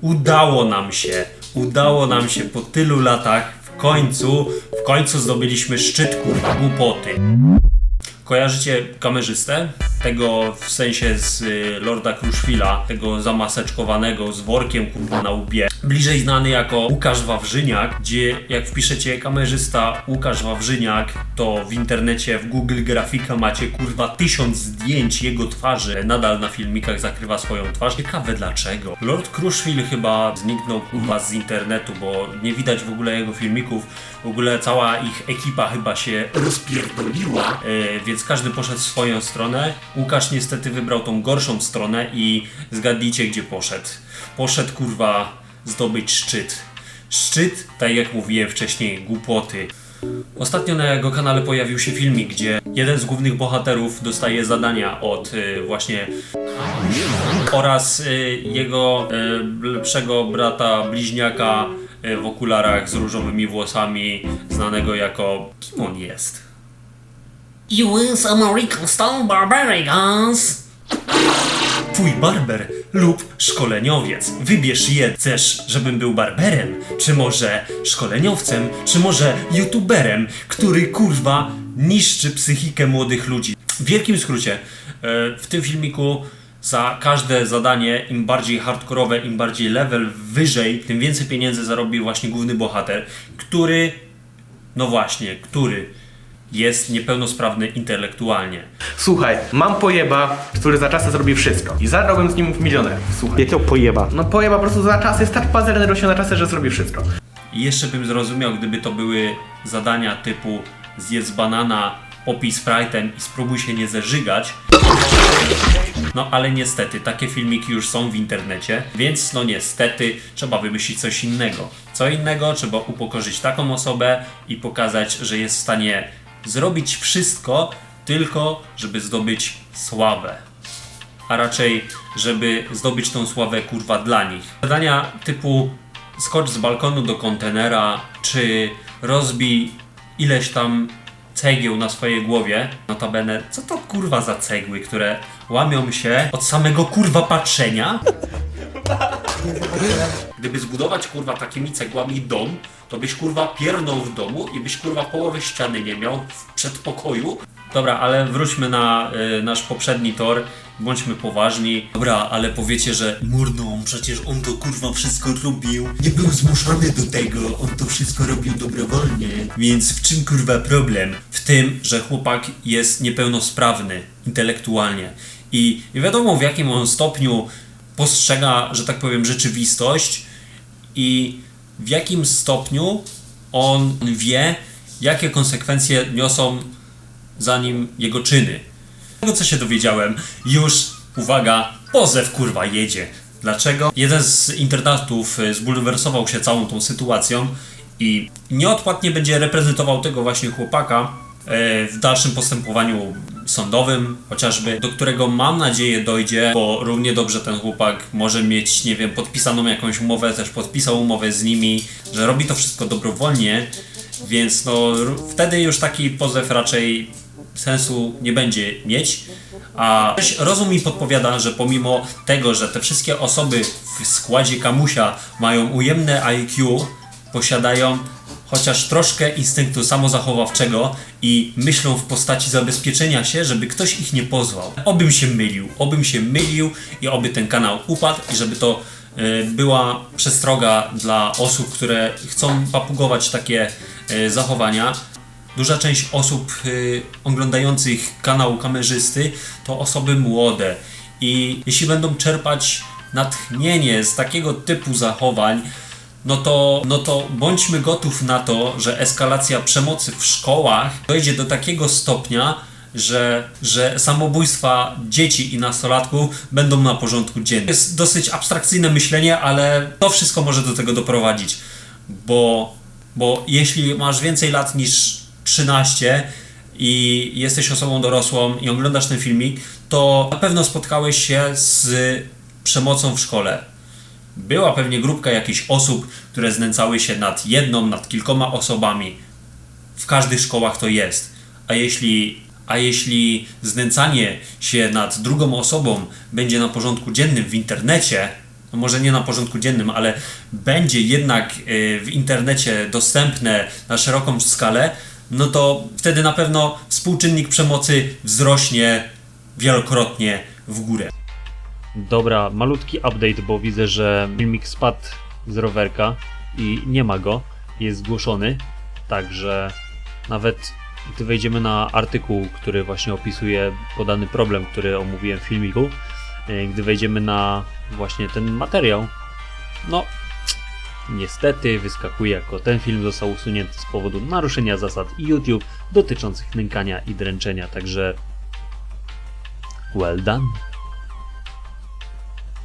Udało nam się, udało nam się po tylu latach w końcu, w końcu zdobyliśmy szczyt kurwa głupoty. Kojarzycie kamerzystę? Tego w sensie z y, Lorda Kruszwila, tego zamaseczkowanego z workiem kurwa na łbie. Bliżej znany jako Łukasz Wawrzyniak, gdzie jak wpiszecie kamerzysta Łukasz Wawrzyniak, to w internecie w Google Grafika macie kurwa tysiąc zdjęć jego twarzy. Nadal na filmikach zakrywa swoją twarz. Ciekawe dlaczego. Lord Kruszwil chyba zniknął kurwa z internetu, bo nie widać w ogóle jego filmików. W ogóle cała ich ekipa chyba się rozpierdoliła, e, więc każdy poszedł w swoją stronę. Łukasz niestety wybrał tą gorszą stronę i zgadnijcie gdzie poszedł. Poszedł kurwa zdobyć szczyt. Szczyt, tak jak mówiłem wcześniej, głupoty. Ostatnio na jego kanale pojawił się filmik, gdzie jeden z głównych bohaterów dostaje zadania od y, właśnie oraz y, jego y, lepszego brata bliźniaka w okularach z różowymi włosami, znanego jako kim on jest? US American Style Barbarians. Twój barber lub szkoleniowiec. Wybierz je. Chcesz, żebym był barberem? Czy może szkoleniowcem? Czy może youtuberem, który kurwa niszczy psychikę młodych ludzi? W wielkim skrócie, e, w tym filmiku za każde zadanie, im bardziej hardkorowe, im bardziej level wyżej, tym więcej pieniędzy zarobi właśnie główny bohater, który, no właśnie, który jest niepełnosprawny intelektualnie. Słuchaj, mam pojeba, który za czasy zrobi wszystko. I zagrałbym z nim w milionerów. Słuchaj. Jakiego pojeba? No pojeba po prostu za czasy, jest tak pazerny rośnie na czasy, że zrobi wszystko. I jeszcze bym zrozumiał, gdyby to były zadania typu zjedz banana, popij Sprite'em i spróbuj się nie zeżygać. No ale niestety, takie filmiki już są w internecie, więc no niestety trzeba wymyślić coś innego. Co innego trzeba upokorzyć taką osobę i pokazać, że jest w stanie zrobić wszystko, tylko żeby zdobyć sławę a raczej, żeby zdobyć tą sławę kurwa dla nich. Zadania typu skocz z balkonu do kontenera, czy rozbij ileś tam cegieł na swojej głowie. Notabene, co to kurwa za cegły, które łamią się od samego kurwa patrzenia? Gdyby zbudować kurwa takimi cegłami dom, to byś kurwa piernął w domu i byś kurwa połowy ściany nie miał w przedpokoju. Dobra, ale wróćmy na y, nasz poprzedni tor. Bądźmy poważni. Dobra, ale powiecie, że mordą, przecież on to kurwa wszystko robił. Nie był zmuszony do tego, on to wszystko robił dobrowolnie. Więc w czym kurwa problem? W tym, że chłopak jest niepełnosprawny intelektualnie. I nie wiadomo w jakim on stopniu postrzega, że tak powiem, rzeczywistość i w jakim stopniu on wie, jakie konsekwencje niosą za nim jego czyny. Tego co się dowiedziałem, już, uwaga, pozew kurwa jedzie. Dlaczego? Jeden z internatów y, zbulwersował się całą tą sytuacją i nieodpłatnie będzie reprezentował tego właśnie chłopaka e, w dalszym postępowaniu sądowym, chociażby, do którego mam nadzieję dojdzie, bo równie dobrze ten chłopak może mieć, nie wiem, podpisaną jakąś umowę, też podpisał umowę z nimi, że robi to wszystko dobrowolnie, więc no wtedy już taki pozew raczej sensu nie będzie mieć. A też rozum mi podpowiada, że pomimo tego, że te wszystkie osoby w składzie Kamusia mają ujemne IQ, posiadają chociaż troszkę instynktu samozachowawczego i myślą w postaci zabezpieczenia się, żeby ktoś ich nie pozwał. Obym się mylił, obym się mylił i oby ten kanał upadł i żeby to e, była przestroga dla osób, które chcą papugować takie e, zachowania. Duża część osób y, oglądających kanał kamerzysty to osoby młode i jeśli będą czerpać natchnienie z takiego typu zachowań, no to, no to bądźmy gotów na to, że eskalacja przemocy w szkołach dojdzie do takiego stopnia, że, że samobójstwa dzieci i nastolatków będą na porządku dziennym. Jest dosyć abstrakcyjne myślenie, ale to wszystko może do tego doprowadzić, bo, bo jeśli masz więcej lat niż 13 i jesteś osobą dorosłą i oglądasz ten filmik, to na pewno spotkałeś się z przemocą w szkole. Była pewnie grupka jakichś osób, które znęcały się nad jedną, nad kilkoma osobami. W każdych szkołach to jest. A jeśli, a jeśli znęcanie się nad drugą osobą będzie na porządku dziennym w internecie, no może nie na porządku dziennym, ale będzie jednak y, w internecie dostępne na szeroką skalę, no to wtedy na pewno współczynnik przemocy wzrośnie wielokrotnie w górę. Dobra, malutki update, bo widzę, że filmik spadł z rowerka i nie ma go, jest zgłoszony, także nawet gdy wejdziemy na artykuł, który właśnie opisuje podany problem, który omówiłem w filmiku, e, gdy wejdziemy na właśnie ten materiał, no niestety wyskakuje jako ten film został usunięty z powodu naruszenia zasad YouTube dotyczących nękania i dręczenia, także well done.